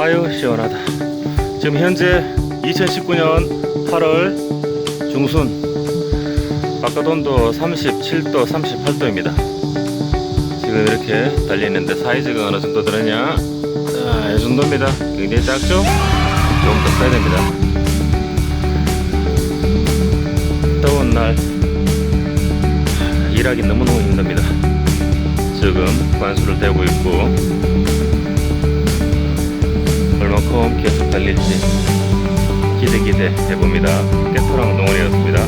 아유 시원하다. 지금 현재 2019년 8월 중순. 바깥 온도 37도 38도입니다. 지금 이렇게 달리는데 사이즈가 어느 정도 되느냐? 자, 이 정도입니다. 굉장히 작죠? 조금 더 커야 됩니다. 더운 날 일하기 너무너무 힘듭니다. 지금 관수를 대고 있고 얼마큼 계속 달릴지 기대 기대 해봅니다. 깨토랑 농원이었습니다.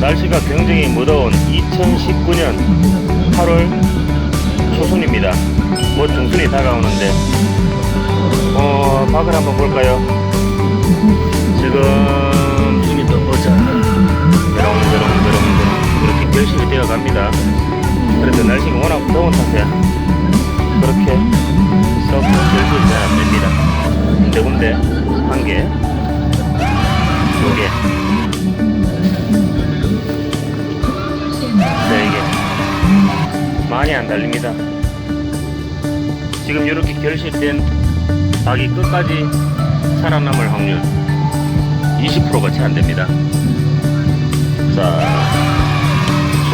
날씨가 굉장히 무더운 2019년 8월 초순입니다. 곧 중순이 다가오는데 어 밖을 한번 볼까요? 지금 눈이 또 보자. 메롱메롱메롱메롱 이렇게 열심히 되어갑니다. 그래도 날씨가 워낙 더운 탓에 그렇게 썩 결실이 잘 안 됩니다. 군데군데 한 개, 두 개, 네 개. 많이 안 달립니다. 지금 이렇게 결실된 닭이 끝까지 살아남을 확률 20%가 채 안 됩니다. 자,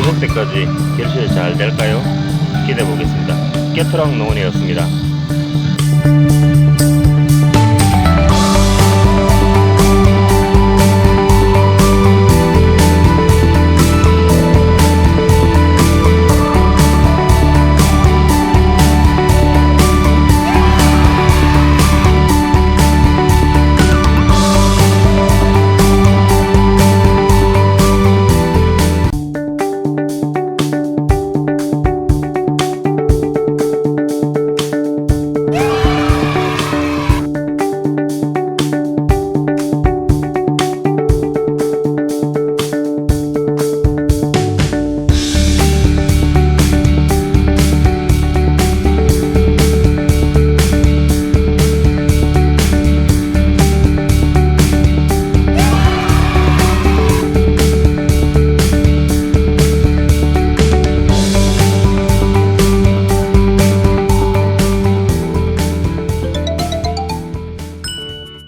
추석 때까지 결실 잘 될까요? 기대해 보겠습니다. 깨트랑 노원이었습니다.